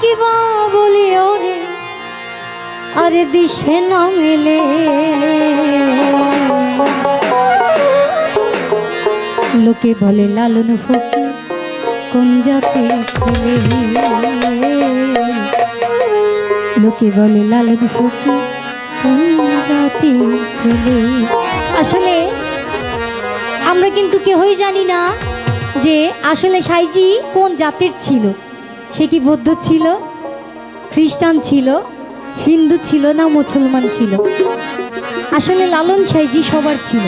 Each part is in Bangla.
কিবা বলি ওরে আরে দিশে না লোকে বলে, লালন ফকি কোন জাতি ছেলে? লোকে বলে, লালন ফকি কোন জাতি ছেলে? আসলে আমরা কিন্তু কেহই জানি না যে আসলে সাইজি কোন জাতির ছিল। সে কি বৌদ্ধ ছিল? খ্রিস্টান ছিল? হিন্দু ছিল না মুসলমান ছিল? আসলে লালন সাইজি সবার ছিল।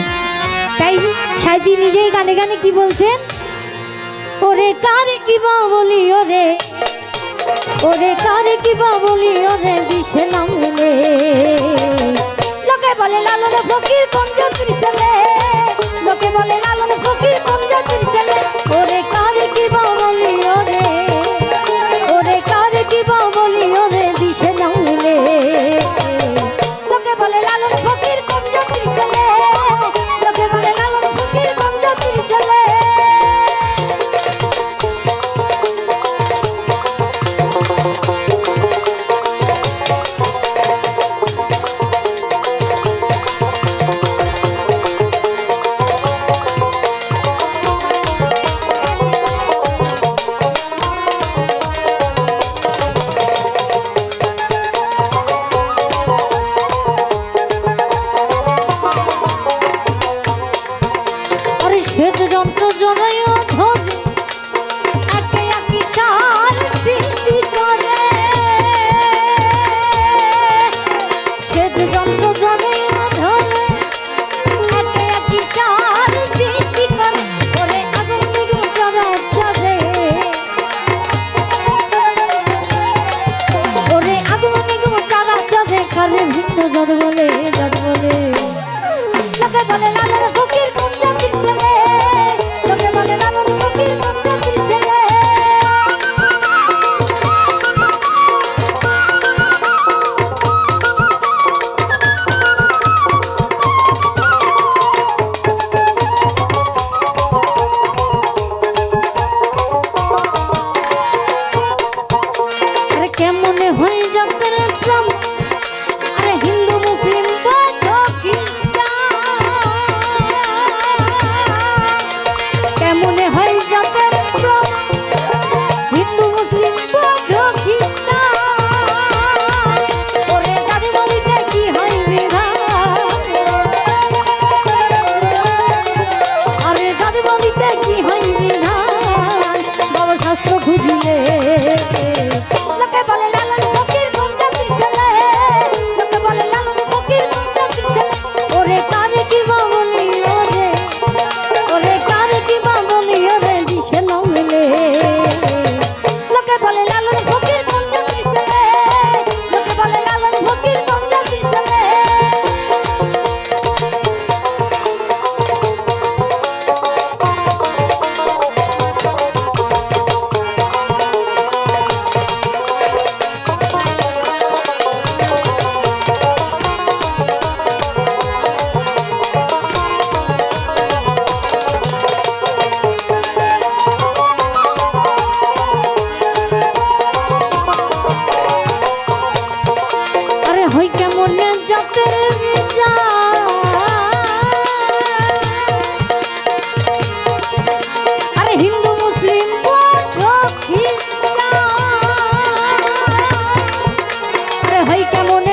তাই সাইজি নিজেই গানে গানে কি বলছেন? ওরে কারে কি বা বলি ওরে? ওরে কারে কি বা বলি ওরে দিশেন যন্ত্র সৃষ্টি করে। যন্ত্র কেমন হয় যাত্রা হয় কেমন